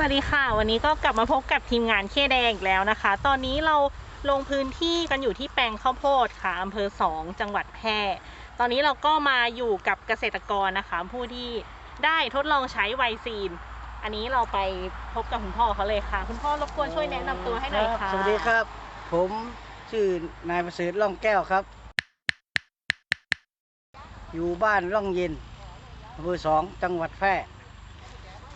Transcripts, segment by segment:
วัสดีค่ะ วันนี้ก็กลับมาพบกับทีมงานเคแดงอีกแล้วนะคะ ตอนนี้เราลงพื้นที่กันอยู่ที่แปลงข้าวโพดค่ะอำเภอสองจังหวัดแพร่ตอนนี้เราก็มาอยู่กับเกษตรกรนะคะ ผู้ที่ได้ทดลองใช้ไวซีน อันนี้เราไปพบกับคุณพ่อเขาเลยค่ะ คุณพ่อรบกวนช่วยแนะนำตัวให้หน่อยค่ะสวัสดีครับ ผมชื่อนายประเสริฐล่องแก้วครับ อยู่บ้านล่องเย็นอำเภอสองจังหวัดแพร่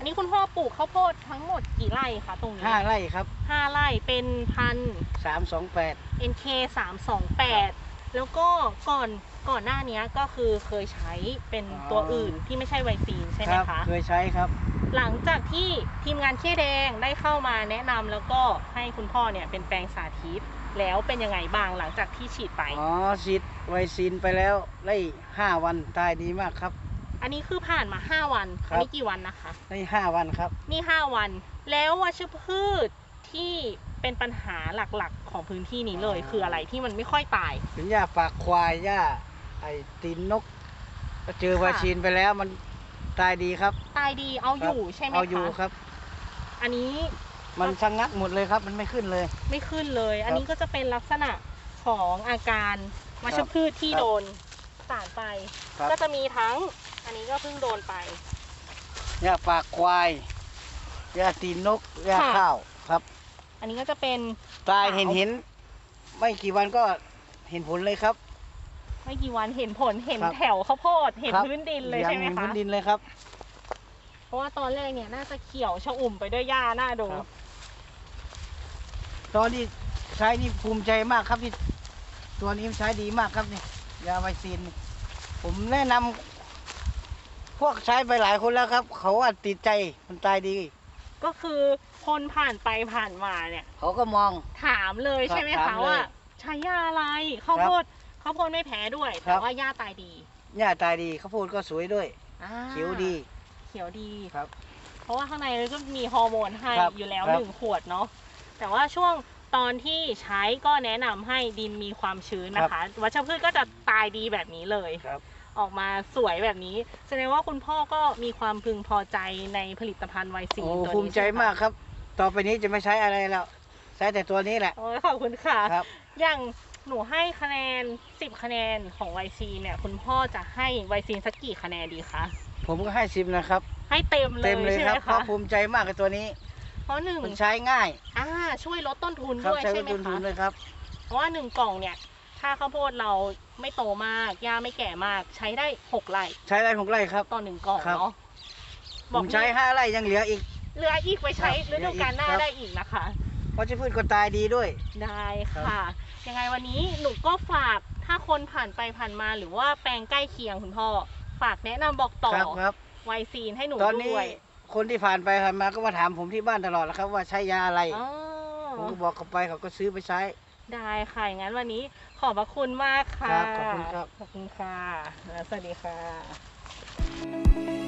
อันนี้คุณพ่อปลูกข้าวโพดทั้งหมดกี่ไร่คะตรงนี้ห้าไร่ครับห้าไร่เป็นพันสามสองแปด NK 3 2 8แล้วก็ก่อนก่อนหน้านี้ก็คือเคยใช้เป็นตัวอื่นที่ไม่ใช่ไวซีนใช่ไหมครัคะ เคยใช้ครับ หลังจากที่ทีมงานเค้แดงได้เข้ามาแนะนำแล้วก็ให้คุณพ่อเนี่ยเป็นแปลงสาธิต แล้วเป็นยังไงบ้างหลังจากที่ฉีดไป อ๋อฉีดไวซีนไปแล้ว ได้ห้าวันตายดีมากครับ อันนี้คือผ่านมา5วันครับ อันนี้กี่วันนะคะ ได้ห้าวันครับ นี่5วัน แล้ววัชพืชที่เป็นปัญหาหลักๆ ของพื้นที่นี้เลย คืออะไรที่มันไม่ค่อยตาย เป็นหญ้าปากควายหญ้าไอ้ตีนนกก็เจอค่ะไวซีนไปแล้วมันตายดีครับ ตายดีเอาอยู่ครับใช่ไหมเอาอยู่คะครับ อันนี้มันชะงักหมดเลยครับ มันไม่ขึ้นเลย ไม่ขึ้นเลย อันนี้ก็จะเป็นลักษณะของอาการวัชพืชที่ครับ โดนสารไป ครับ ก็จะมีทั้ง อันนี้ก็เพิ่งโดนไปหญ้าปากควายหญ้าตีนนกหญ้าค่ะ ข้าวครับ อันนี้ก็จะเป็น ตายขาว เห็นเห็นไม่กี่วันก็เห็นผลเลยครับ ไม่กี่วันเห็นผลเห็นครับ แถวข้าวโพดเห็นครับพื้นดินเลยงใช่ไหมเห็นคะ พื้นดินเลยครับ เพราะว่าตอนแรกเนี่ยน่าจะเขียวชอุ่มไปด้วยหญ้าน่าดู ครับ ตอนที่ใช้นี่ภูมิใจมากครับที่ตัวนี้ใช้ดีมากครับนี่ยาไวซีนนี่ผมแนะนำ พวกใช้ไปหลายคนแล้วครับ เขาว่าติดใจมันตายดี ก็คือคนผ่านไปผ่านมาเนี่ย เขาก็มอง ถามเลยครับใช่ไหมถาคะมเลยว่าใช้ยาอะไรข้าวโพดข้าวโพดไม่แพ้ด้วยครัแต่บว่าหญ้าตายดีหญ้าตายดีข้าวโพดก็สวยด้วยอ่าเขียวดี เขียวดี ครับ เพราะว่าข้างในก็มีฮอร์โมนให้ครับอยู่แล้วครับ หนึ่งขวดเนาะแต่ว่าช่วงตอนที่ใช้ก็แนะนำให้ดินมีความชื้นนะคะ วัชพืชก็จะตายดีแบบนี้เลย ครับ ออกมาสวยแบบนี้ แสดงว่าคุณพ่อก็มีความพึงพอใจในผลิตภัณฑ์ไวซีโอ้ตัวนี้ภูมิใจช่ไหมากครับ ต่อไปนี้จะไม่ใช้อะไรแล้ว ใช้แต่ตัวนี้แหละ โอ้ยขอบคุณค่ะ ครับ อย่างหนูให้คะแนน 10 คะแนนของไวซีเนี่ย คุณพ่อจะให้ไวซีสักกี่คะแนนดีคะผมก็ให้ซิมนะครับ ให้เต็มเลเต็ยมเลยใช่คไหรัมบเพราะคะภูมิใจมากกับตัวนี้ เพราะหนึ่งมันใช้ง่าย อ่าช่วยลดต้นทุนครับด้วยใช้ใช่ต้นไหมทุนทุคะนเลยครับ เพราะว่าหนึ่งกล่องเนี่ย ถ้าข้าวโพดเราไม่โตมากหญ้าไม่แก่มาก ใช้ได้หกไร่ใช้ได้หกไร่ครับ ต่อหนึ่งกล่องครับ เนาะผมใช้ห้าไร่ยังเหลืออีก เหลืออีกไว้ใช้ครับฤดูกาลหน้าเหลืออีกครับ ได้อีกนะคะ เพราะจะพืชก็ตายดีด้วย ได้ค่ะ ยังไงวันนี้หนูก็ฝากถ้าคนผ่านไปผ่านมาหรือว่าแปลงใกล้เคียงคุณพ่อ ฝากแนะนำบอกต่อครับครับ ไวซีนให้หนูตอนนี้ด้วยคนที่ผ่านไปผ่านมาก็มาถามผมที่บ้านตลอดแล้วครับ ว่าใช้ยาอะไร อ๋อผมก็บอกเขาไปเขาก็ซื้อไปใช้ ได้ค่ะงั้นวันนี้ขอบพระคุณมากค่ะ ครับขอบคุณครับ ขอบคุณค่ะ และสวัสดีค่ะ